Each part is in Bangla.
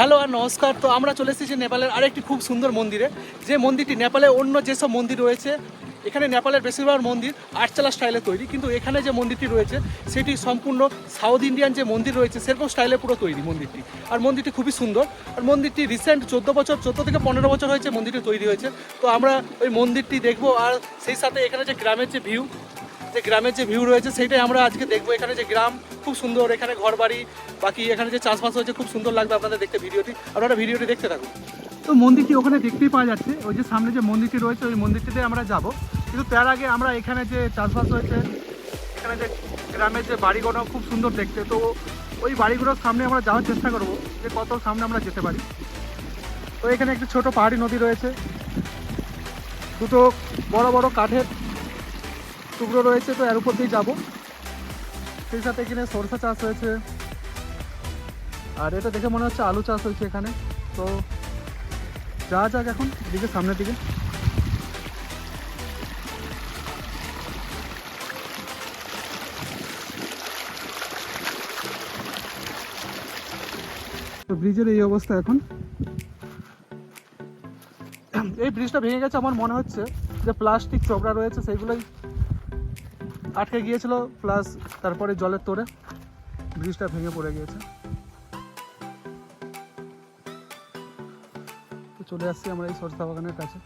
হ্যালো আর নমস্কার। তো আমরা চলে এসেছি নেপালের আরেকটি খুব সুন্দর মন্দিরে। যে মন্দিরটি নেপালে অন্য যেসব মন্দির রয়েছে, এখানে নেপালের বেশিরভাগ মন্দির আটচালা স্টাইলে তৈরি, কিন্তু এখানে যে মন্দিরটি রয়েছে, সেটি সম্পূর্ণ সাউথ ইন্ডিয়ান যে মন্দির রয়েছে, সেরকম স্টাইলে পুরো তৈরি মন্দিরটি। আর মন্দিরটি খুবই সুন্দর। আর মন্দিরটি রিসেন্ট চোদ্দ বছর, চোদ্দ থেকে পনেরো বছর হয়েছে মন্দিরটি তৈরি হয়েছে। তো আমরা ওই মন্দিরটি দেখব আর সেই সাথে এখানে যে গ্রামের যে ভিউ যে গ্রামের যে ভিউ রয়েছে, সেইটাই আমরা আজকে দেখব। এখানে যে গ্রাম খুব সুন্দর এখানে ঘর বাড়ি বাকি এখানে যে চাষবাস হয়েছে খুব সুন্দর লাগবে আপনাদের দেখতে ভিডিওটি। আপনারা ভিডিওটি দেখতে থাকুন। তো মন্দিরটি ওখানে দেখতেই পাওয়া যাচ্ছে, ওই যে সামনে যে মন্দিরটি রয়েছে, ওই মন্দিরটিতে আমরা যাব। কিন্তু তার আগে আমরা এখানে যে চাষবাস হয়েছে, এখানে যে গ্রামের যে বাড়িগুলো খুব সুন্দর দেখতে। তো ওই বাড়িগুলোর সামনে আমরা যাওয়ার চেষ্টা করব, যে কত সামনে আমরা যেতে পারি। তো এখানে একটি ছোট পাহাড়ি নদী রয়েছে। দুটো বড় বড় কাঠের টুকরো রয়েছে, তো এর উপর দিয়ে যাব। সেই সাথে এখানে সরষা চাষ হয়েছে। আর এটা দেখে মনে হচ্ছে আলু চাষ হয়েছে এখানে। তো যা যাক এখন দিকে সামনের দিকে। তো ব্রিজের এই অবস্থা এখন। এই ব্রিজটা ভেঙে গেছে, আমার মনে হচ্ছে। যে প্লাস্টিক চোপড়া রয়েছে সেইগুলোই আটকে গিয়েছিল প্লাস তারপরে জলের তোরে ব্রিজটা ভেঙে পড়ে গিয়েছে। চলে আসছি আমরা এই সরষা বাগানের কাছে।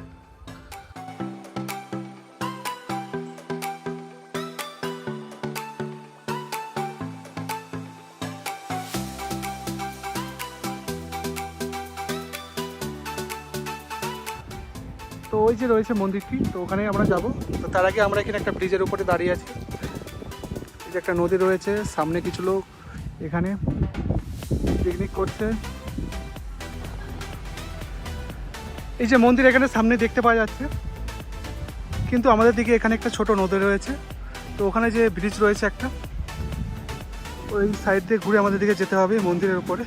তো ওই যে রয়েছে মন্দিরটি, তো ওখানে আমরা যাব। তো তার আগে আমরা এখানে একটা ব্রিজের উপরে দাঁড়িয়ে আছি। এই যে একটা নদী রয়েছে, সামনে কিছু লোক এখানে পিকনিক করছে। এই যে মন্দির এখানে সামনে দেখতে পাওয়া যাচ্ছে, কিন্তু আমাদের দিকে এখানে একটা ছোট নদী রয়েছে। তো ওখানে যে ব্রিজ রয়েছে একটা, ওই সাইড দিয়ে ঘুরে আমাদের দিকে যেতে হবে মন্দিরের উপরে।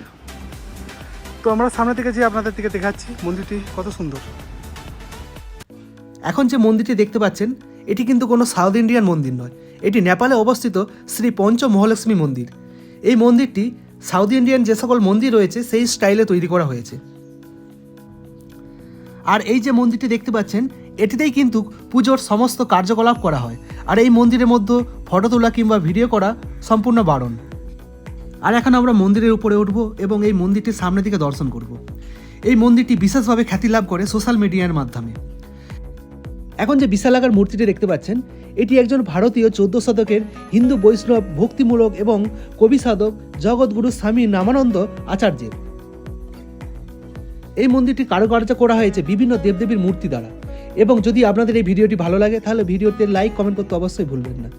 তো আমরা সামনে থেকে যে আপনাদের দিকে দেখাচ্ছি মন্দিরটি কত সুন্দর। এখন যে মন্দিরটি দেখতে পাচ্ছেন, এটি কিন্তু কোনো সাউথ ইন্ডিয়ান মন্দির নয়। এটি নেপালে অবস্থিত শ্রী পঞ্চ মহালক্ষ্মী মন্দির। এই মন্দিরটি সাউথ ইন্ডিয়ান যে সকল মন্দির রয়েছে, সেই স্টাইলে তৈরি করা হয়েছে। আর এই যে মন্দিরটি দেখতে পাচ্ছেন, এটিতেই কিন্তু পুজোর সমস্ত কার্যকলাপ করা হয়। আর এই মন্দিরের মধ্যে ফটো তোলা কিংবা ভিডিও করা সম্পূর্ণ বারণ। আর এখন আমরা মন্দিরের উপরে উঠব এবং এই মন্দিরটির সামনে দিকে দর্শন করব। এই মন্দিরটি বিশেষভাবে খ্যাতি লাভ করে সোশ্যাল মিডিয়ার মাধ্যমে। এখন যে বিশালাকার মূর্তিটি দেখতে পাচ্ছেন, এটি একজন ভারতীয় চোদ্দ শতকের হিন্দু বৈষ্ণব ভক্তিমূলক এবং কবি সাধক জগৎগুরু স্বামী নামানন্দ আচার্যের। এই মন্দিরটি কারুকার্য করা হয়েছে বিভিন্ন দেবদেবীর মূর্তি দ্বারা। এবং যদি আপনাদের এই ভিডিওটি ভালো লাগে, তাহলে ভিডিওতে লাইক, কমেন্ট করতে অবশ্যই ভুলবেন না।